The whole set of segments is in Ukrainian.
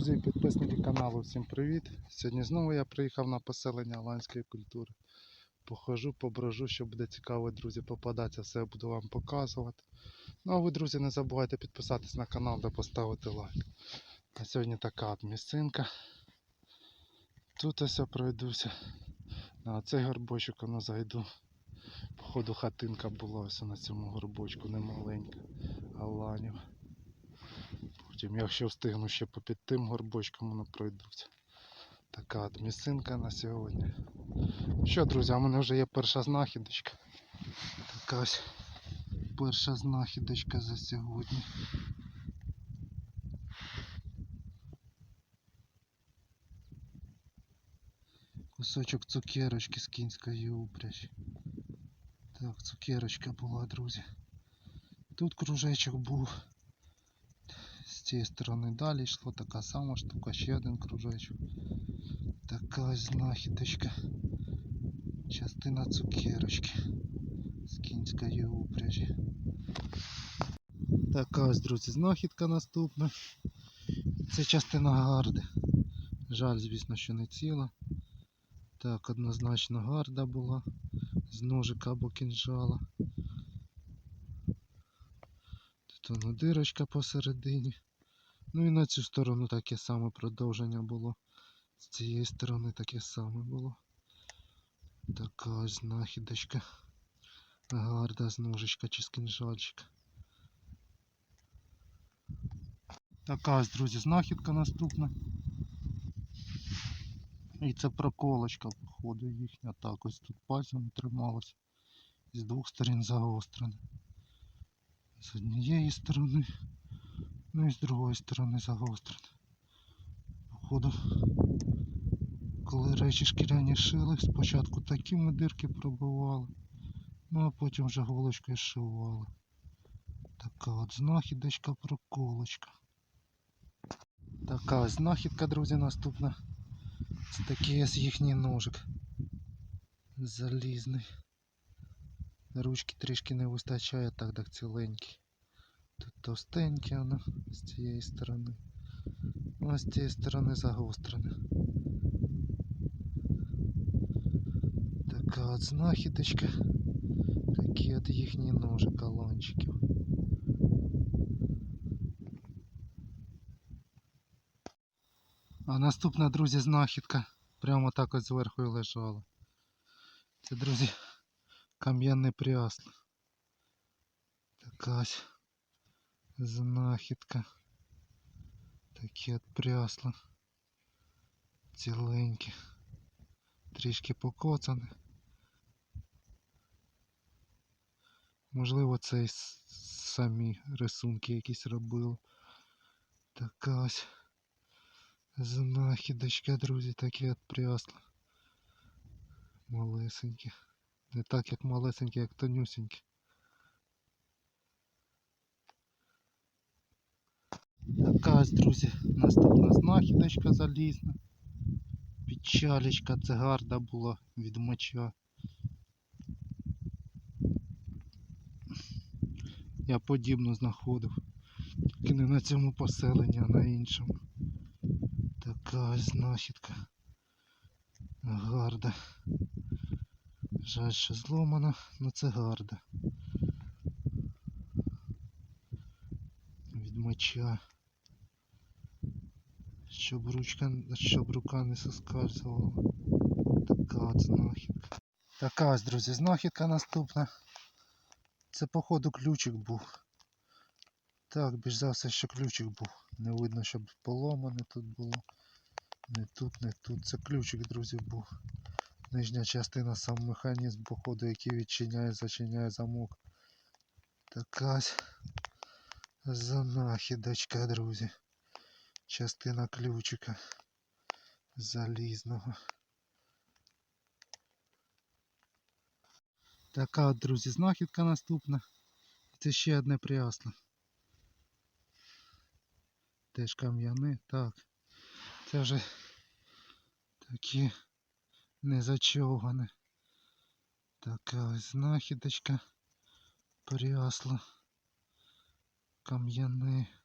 Друзі і підписники каналу, всім привіт! Сьогодні знову я приїхав на поселення аланської культури. Похожу, поброжу, що буде цікаво, друзі, попадатися, все буду вам показувати. Ну а ви, друзі, не забувайте підписатись на канал та поставити лайк. На сьогодні така місцинка. Тут ось я пройдуся. На цей горбочок воно зайду. Походу хатинка була ось на цьому горбочку, немаленька. Аланів. Потім, якщо встигну ще попід тим горбочком, воно пройдуться. Така от місцинка на сьогодні. Що, друзі, в мене вже є перша знахідочка. Така ось перша знахідочка за сьогодні. Кусочок цукерочки з кінської упряжі. Так, цукерочка була, друзі. Тут кружечок був. Цієї сторони далі йшло така сама штука, ще один кружечок. Така ось знахідочка. Частина цукерочки з кінської упряжі. Така ось, друзі, знахідка наступна. Це частина гарди. Жаль, звісно, що не ціла. Так, однозначно гарда була з ножика або кінжала. Тут воно дирочка посередині. Ну і на цю сторону таке саме продовження було. З цієї сторони таке саме було. Така ось знахідочка. Гарда з ножичка чи з кінжальчика. Така ось, друзі, знахідка наступна. І це проколочка, походу, їхня. Так ось тут пальцем трималась. З двох сторін загострена. З однієї сторони, ну і з другої сторони загострена. Походу, коли речі шкіряні шили, спочатку такі ми дирки пробивали, ну а потім вже голочкою шивали. Така от знахідочка проколочка. Така ось знахідка, друзі, наступна. Це такий ось їхній ножик. Залізний. Ручки трішки не вистачає, так так ціленький. Тут товстенький воно з цієї сторони. Ну, а з цієї сторони загострене. Така от знахідочка. Такі от їхні ножи колончиків. А наступна, друзі, знахідка прямо так ось зверху і лежала. Це, друзі, кам'яне прясло. Така знахідка. Таке от прясло. Ціленьке. Трішки покоцане. Можливо, це самі рисунки якісь робили. Така ось знахідочка, друзі, таке от прясло. Малесеньке. Не так як малесеньке, як тонюсеньке. Така ось, друзі, наступна знахідочка залізна. Печалечка, це гарда була від моча. Я подібну знаходив. Тільки не на цьому поселенні, а на іншому. Така знахідка. Гарда. Жаль, що зломана, але це гарда. Від моча. Щоб ручка, щоб рука не соскальзувала. Така от знахідка. Така ось, друзі, знахідка наступна. Це походу ключик був. Так, більш за все, що ключик був. Не видно, щоб поломане тут було. Не тут, не тут. Це ключик, друзі, був. Нижня частина сам механізм, походу, який відчиняє, зачиняє замок. Така ось занахідочка, друзі. Частина ключика залізного. Така от, друзі, знахідка наступна. Це ще одне прясло. Теж кам'яне. Так. Це вже такі незачовгане. Така ось знахідочка. Прясло. Кам'яне.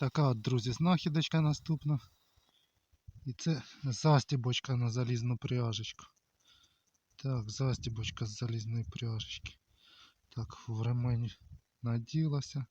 Така от, друзі, знахідочка наступна. І це застібочка на залізну пряжечку. Так, застібочка з залізної пряжечки. Так, в ремень наділося,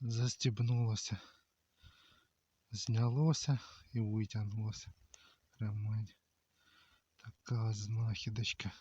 застібнулося, знялося і витягнулося ремень. Така знахідочка.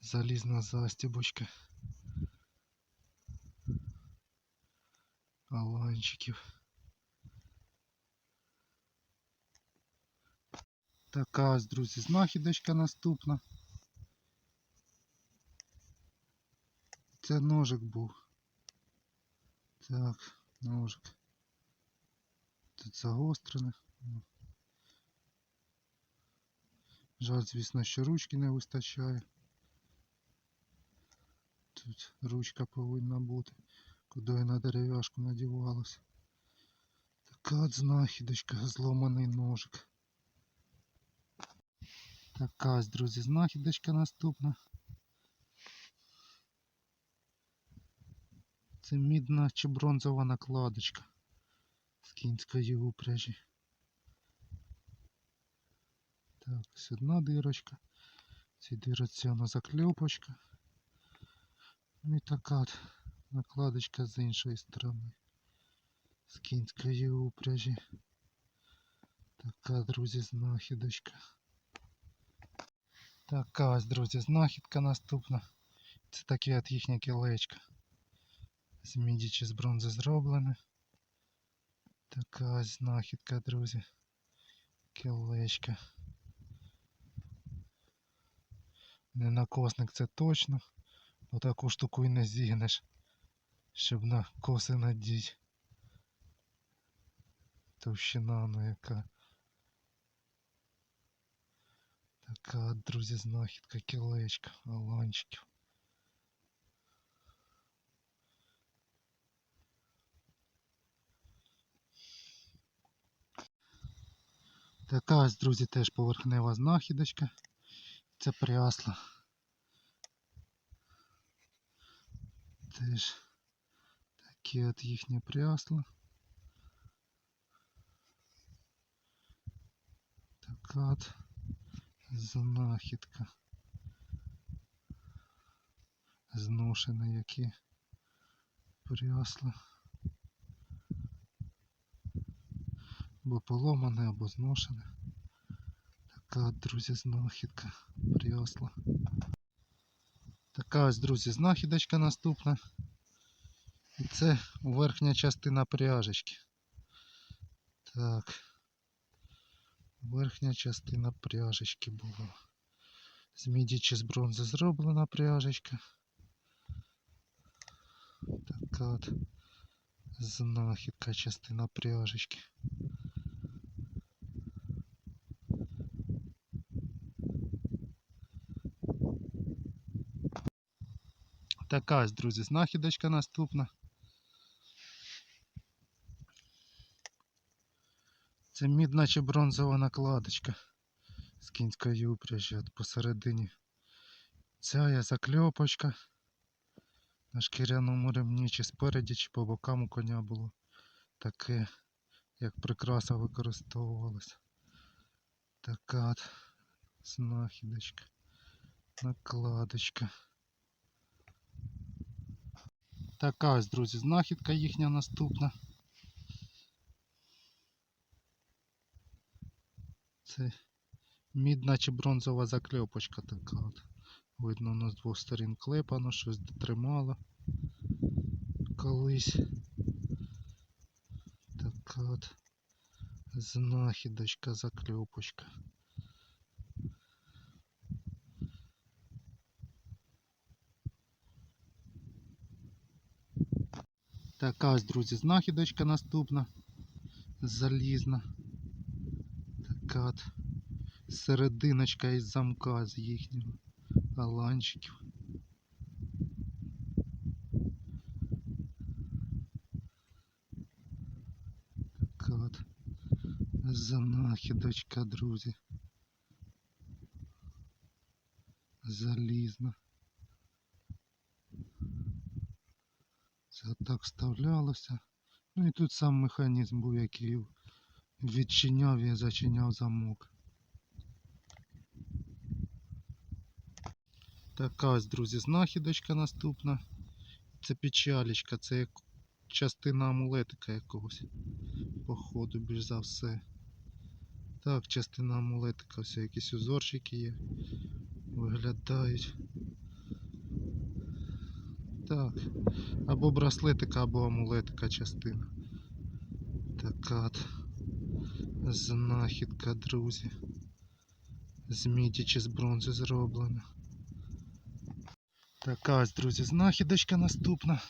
Залізна застібочка. Аланчиків. Така ось, друзі, знахідочка наступна. Це ножик був. Так, ножик. Тут загострене. Жаль, звісно, що ручки не вистачає. Тут ручка повинна бути, куди на дерев'яшку надівалася. Така от знахідочка, зломаний ножик. Така ось, друзі, знахідочка наступна. Це мідна чи бронзова накладочка з кінської упряжі. Так, ось одна дирочка. В цій дирочці вона закльопочка. Ну і така от накладочка з іншої сторони. З кінської упряжі. Така, друзі, знахідочка. Така ось, друзі, знахідка наступна. Це таке от їхнє кілечко. З міді чи з бронзи зроблене. Така ось знахідка, друзі. Кілечка. Не накосник це точно, бо таку штуку і не зігнеш, щоб на коси надіть. Товщина ну яка. Така, друзі, знахідка кілечка, аланчиків. Така ось, друзі, теж поверхнева знахідочка. Це прясла. Теж такі от їхні прясла. Така от знахідка. Зношена які прясла. Або поломане, або зношене. Така друзі, знахідка прясла. Така ось, друзі, знахідочка наступна. І це верхня частина пряжечки. Так. Верхня частина пряжечки була. З міді чи з бронзи зроблена пряжечка. Така от знахідка частина пряжечки. Така ось, друзі, знахідочка наступна. Це мідна чи бронзова накладочка з кінської упряжі от посередині. Ця є закльопочка на шкіряному ремні, чи спереді, чи по бокам у коня було таке, як прикраса використовувалася. Така от знахідочка, накладочка. Така ось, друзі, знахідка їхня наступна. Це мідна чи бронзова закльопочка така от. Видно, воно з двох сторін клепано, щось дотримало колись. Така от знахідочка, закльопочка. Така ось, друзі, знахідочка наступна. Залізна. От серединочка із замка з їхнього аланчиків. Така от знахідочка, друзі. Залізна. Це так вставлялося, Ну і тут сам механізм був, який відчиняв і зачиняв замок. Така ось, друзі, знахідочка наступна. Це печалічка, це як частина амулетика якогось. Походу, більш за все. Так, частина амулетика, все, якісь узорчики є. Виглядають. Так. Або браслетика, або амулетика частина. Така от знахідка, друзі. З міді чи з бронзи зроблена. Така ось, друзі, знахідочка наступна.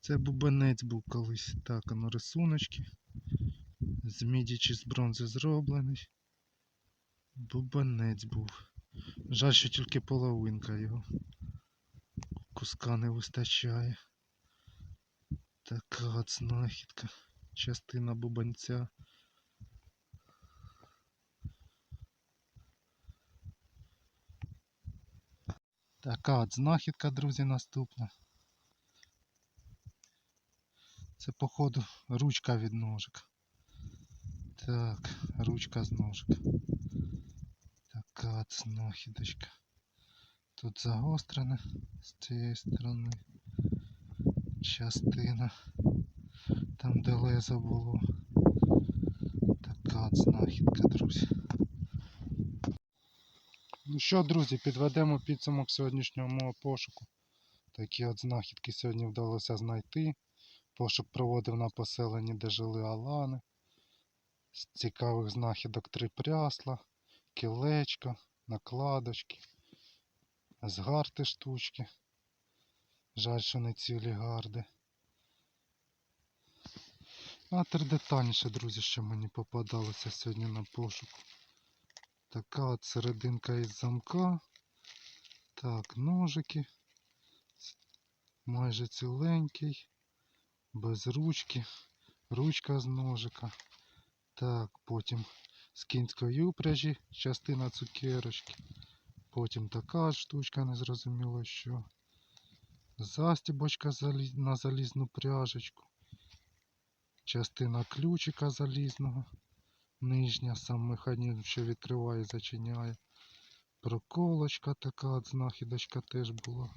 Це бубенець був колись. Так, воно рисуночки. З міді чи з бронзи зроблений. Бубенець був. Жаль, що тільки половинка його. Куска не вистачає. Така от знахідка. Частина бубенця. Така от знахідка, друзі, наступна. Це, походу, ручка від ножика. Так, ручка з ножика. Така от знахідочка. Тут загострене з цієї сторони. Частина. Там, де лезо було. Така знахідка, друзі. Ну що, друзі, підведемо підсумок сьогоднішнього мого пошуку. Такі от знахідки сьогодні вдалося знайти. Пошук проводив на поселенні, де жили алани. З цікавих знахідок три прясла, кілечко, накладочки, з гарти штучки. Жаль, що не цілі гарди. А тепер детальніше, друзі, що мені попадалося сьогодні на пошуку. Така от серединка із замка. Так, ножики. Майже ціленький. Без ручки. Ручка з ножика. Так, потім з кінської упряжі частина цукерочки. Потім така штучка, незрозуміло що. Застібочка на залізну пряжечку. Частина ключика залізного. Нижня сам механізм, що відкриває зачиняє. Проколочка така знахідочка теж була.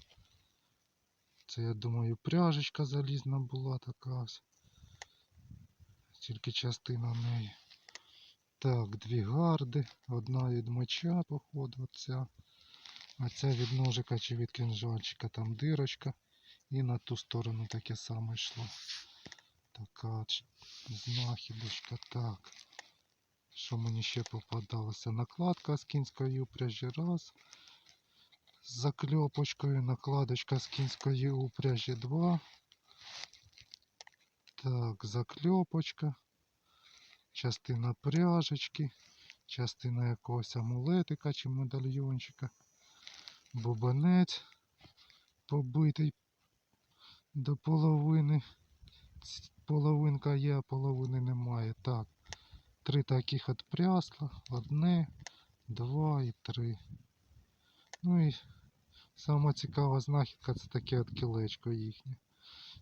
Це, я думаю, пряжечка залізна була така ось. Тільки частина неї. Так, дві гарди. Одна від меча, походу, оця. А ця від ножика чи від кинжальчика. Там дирочка. І на ту сторону таке саме йшло. Така знахідочка. Так. Що мені ще попадалося? Накладка з кінської упряжі раз. З закльопочкою, накладочка з кінської упряжі 2. Так, закльопочка. Частина пряжечки. Частина якогось амулетика чи медальйончика. Бубанець побитий до половини. Половинка є, а половини немає. Так. Три таких от прясла. Одне, два і три. Ну і сама цікава знахідка це таке от кілечко їхнє.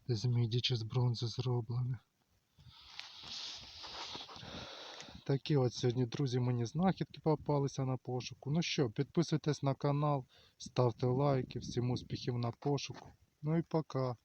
З міді чи з бронзи зроблене. Такі от сьогодні, друзі, мені знахідки попалися на пошуку. Ну що, підписуйтесь на канал, ставте лайки, всім успіхів на пошуку. Ну і пока.